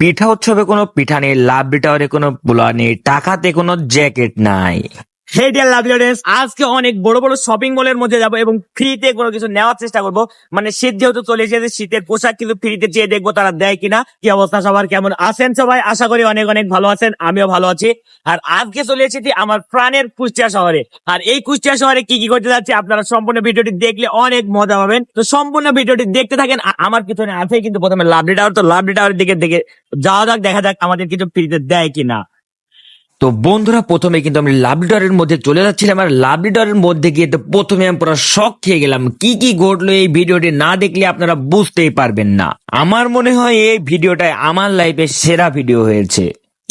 পিঠা উৎসবে কোনো পিঠা নেই লাভ টাওয়ারে কোনো পোলা নেই টাকাতে কোনো জ্যাকেট নাই। হে ডিয়ার লাভলি অডিয়েন্স আজকে অনেক বড় বড় শপিং মলের মধ্যে যাব এবং ফ্রিতে কোনো কিছু নেওয়ার চেষ্টা করব। মানে শীত যেহেতু চলে এসেছে, শীতের পোশাক কিন্তু ফ্রিতে চেয়ে দেখব তারা দেয় কিনা, কি অবস্থা, সবার কেমন আছেন সবাই? আশা করি অনেক অনেক ভালো আছেন, আমিও ভালো আছি। আর আজকে চলে এসেছি আমার প্রাণের কুষ্টিয়া শহরে। আর এই কুষ্টিয়া শহরে কি কি করতে যাচ্ছে আপনারা সম্পূর্ণ ভিডিওটি দেখলে অনেক মজা পাবেন। তো সম্পূর্ণ ভিডিওটি দেখতে থাকেন আমার পিছনে আছে কিন্তু প্রথমে লাভলি টাওয়ার তো লাভলি টাওয়ারের দিকে দেখে যাওয়া যাক, দেখা যাক আমাদের কিছু ফ্রিতে দেয় কিনা। তো বন্ধুরা, প্রথমে কিন্তু আমি লাভ টাওয়ারের মধ্যে চলে যাচ্ছিলাম আর লাভ টাওয়ারের মধ্যে গিয়ে তো প্রথমে আমি পুরো শখ খেয়ে গেলাম। কি কি ঘটলো এই ভিডিওটি না দেখলে আপনারা বুঝতেই পারবেন না। আমার মনে হয় এই ভিডিওটাই আমার লাইফে সেরা ভিডিও হয়েছে।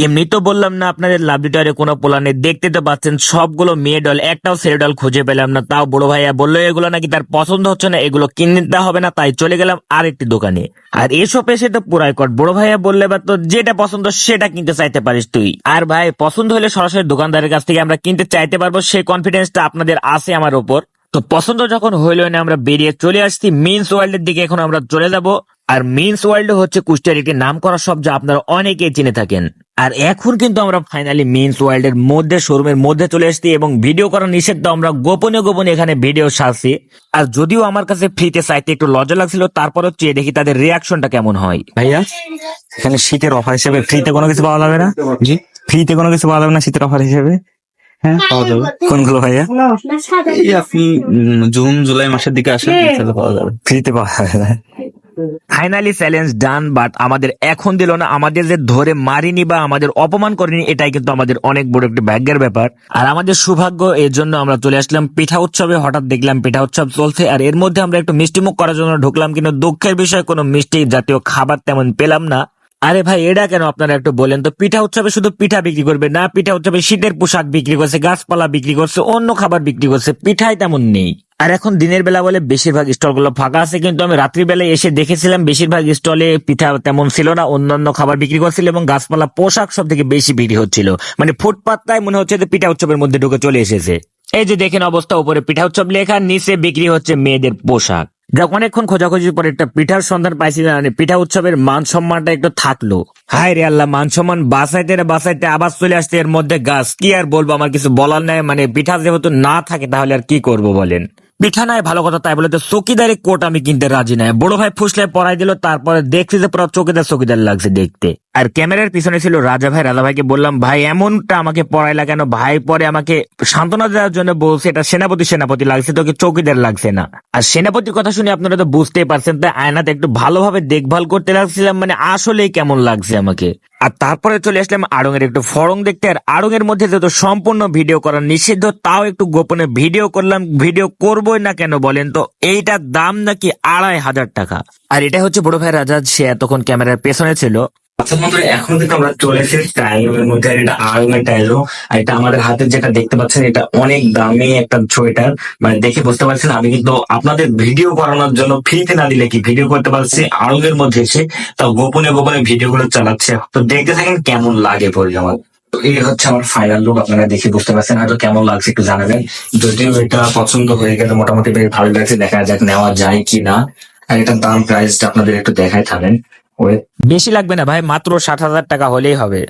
এমনি তো বললাম না আপনাদের লাভলি টাওয়ারে কোনো প্ল্যানে দেখতে তো পাচ্ছেন, সবগুলো মেয়ে ডল একটাও ছেলে ডল খুঁজে পেলাম না। তাও বড় ভাইয়া বলল, এগুলো নাকি তার পছন্দ হচ্ছে না, এগুলো কিনতে হবে না, তাই চলে গেলাম আরেকটি দোকানে। আর এসব এসে তো পুরাই কট। বড় ভাইয়া বললে বা তো যেটা পছন্দ, সেটা কিনতে চাইতে পারিস তুই। আর ভাই, পছন্দ হলে সরাসরি দোকানদারের কাছ থেকে আমরা কিনতে চাইতে পারব, সেই কনফিডেন্সটা আপনাদের আছে আমার উপর তো পছন্দ যখন হইল না, আমরা বেরিয়ে চলে আসছি। মিন্স ওয়ার্ল্ডের দিকে এখন আমরা চলে যাব। আর মিন্স ওয়ার্ল্ড হচ্ছে কুষ্টিয়ার একটি নাম করা যা আপনারা অনেকেই চিনে থাকেন। আর এখন কিন্তু আমরা ফাইনালি মিন্স ওয়ার্ল্ড এর মধ্যে শোরুমের মধ্যে চলে আসছি এবং ভিডিও করা নিষেধ আমরা গোপনে গোপনে এখানে ভিডিও সারছি আর যদিও আমার কাছে ফ্রিতে চাইতে একটু লজ্জা লাগছিল তারপরও চেয়ে দেখি তাদের রিয়াকশনটা কেমন হয়। ভাইয়া এখানে শীতের অফার হিসেবে ফ্রিতে কোনো কিছু পাওয়া যাবে না? জি ফ্রিতে কোনো কিছু পাওয়া যাবে না শীতের অফার হিসেবে? হ্যাঁ পাওয়া যাবে। কোনগুলো ভাইয়া? এই আপনি জুন জুলাই মাসের দিকে আসেন তাহলে পাওয়া যাবে। ফ্রিতে পাওয়া যাবে না। ফাইনালি চ্যালেঞ্জ ডান বাট আমাদের এখন দিল না। আমাদের যে ধরে মারিনি বা আমাদের অপমান করেনি, এটাই কিন্তু আমাদের অনেক বড় একটি ভাগ্যের ব্যাপার। আর আমাদের সৌভাগ্য, এর জন্য আমরা চলে আসলাম পিঠা উৎসবে। হঠাৎ দেখলাম পিঠা উৎসব চলছে, আর এর মধ্যে আমরা একটু মিষ্টিমুখ করার জন্য ঢুকলাম, কিন্তু দুঃখের বিষয়, কোনো মিষ্টি জাতীয় খাবার তেমন পেলাম না। আরে ভাই, এটা কেন আপনারা একটু বলেন তো? পিঠা উৎসবে শুধু পিঠা বিক্রি করবে না, পিঠা উৎসবে শীতের পোশাক বিক্রি করছে, গাছপালা বিক্রি করছে, অন্য খাবার বিক্রি করছে, পিঠাই তেমন নেই। আর এখন দিনের বেলা বলে বেশিরভাগ স্টলগুলো ফাঁকা আছে, কিন্তু আমি রাত্রিবেলায় এসে দেখেছিলাম বেশিরভাগ স্টলে পিঠা তেমন ছিল না, অন্যান্য খাবার বিক্রি করছিল এবং গাছপালা, পোশাক সব থেকে বেশি বিক্রি হচ্ছিল। মানে ফুটপাতটাই মনে হচ্ছে যে পিঠা উৎসবের মধ্যে ঢুকে চলে এসেছে। এই যে দেখেন অবস্থা, উপরে পিঠা উৎসব লেখা, নিচে বিক্রি হচ্ছে মেয়েদের পোশাক। যাক, অনেকক্ষণ খোঁজাখুঁজির পর একটা পিঠার সন্ধান পাইছি মানে পিঠা উৎসবের মান সম্মানটা একটু থাকল। হায় রে আল্লাহ, মান সম্মান বাসাইতে বাসাইতে আবার চলে আসছে এর মধ্যে গাছ। কি আর বলব, আমার কিছু বলার নাই মানে পিঠা যেহেতু না থাকে তাহলে আর কি করব বলেন? পিঠা নাই ভালো কথা তাই বলে তো চকিদারি কোট আমি কিনতে রাজি নাই। বড় ভাই ফুসলে পরাই দিল, তারপরে দেখছি যে পুরো চকিদার চকিদার লাগছে দেখতে। আর ক্যামেরার পিছনে ছিল রাজা ভাই, রাজা ভাইকে বললাম, ভাই, এমনটা আমাকে পড়াইলা কেন? ভাই পরে আমাকে সান্ত্বনা দেওয়ার জন্য বলছে, এটা সেনাপতি সেনাপতি লাগছে, তোকে চৌকিদার লাগছে না। আর সেনাপতির কথা শুনে আপনারা তো বুঝতেই পারছেন, তাই আয়নাতে একটু ভালোভাবে দেখভাল করতে লাগছিলাম মানে আসলেই কেমন লাগছে আমাকে। আর তারপরে চলে আসলাম আড়ং এর একটু ফরং দেখতে, আর আড়ং এর মধ্যে যেহেতু সম্পূর্ণ ভিডিও করা নিষিদ্ধ, তাও একটু গোপনে ভিডিও করলাম, ভিডিও করবোই না কেন বলেন তো? এইটার দাম নাকি আড়াই হাজার টাকা। আর এটা হচ্ছে বড় ভাই রাজা, সে এতক্ষণ ক্যামেরার পেছনে ছিল। আচ্ছা বন্ধুরা, এখন কিন্তু আমরা চলে এসেছি টাইমের মধ্যে এটা আর্মের টাইলও আর এটা আমাদের হাতে যেটা দেখতে পাচ্ছেন, এটা অনেক দামি একটা সোয়েটার। মানে দেখে বুঝতে পারছেন, আমি কিন্তু আপনাদের ভিডিও করানোর জন্য ফ্রিতে না দিলে কি ভিডিও করতে পারছি? আরঙের মধ্যে এসে তাও গোপনে গোপনে ভিডিও গুলো চালাচ্ছে। তো দেখতে থাকেন কেমন লাগে পরে আমার। তো এই হচ্ছে আমার ফাইনাল লুক আপনারা দেখে বুঝতে পারছেন হয়তো কেমন লাগছে, একটু জানাবেন। যদিও এটা পছন্দ হয়ে গেলে মোটামুটি বেশ ভালো লাগছে, দেখা যাক নেওয়া যায় কি না আর এটার দাম প্রাইসটা আপনাদের একটু দেখায় থাকেন বেশি লাগবে না ভাই মাত্র ষাট হাজার টাকা হলেই হবে।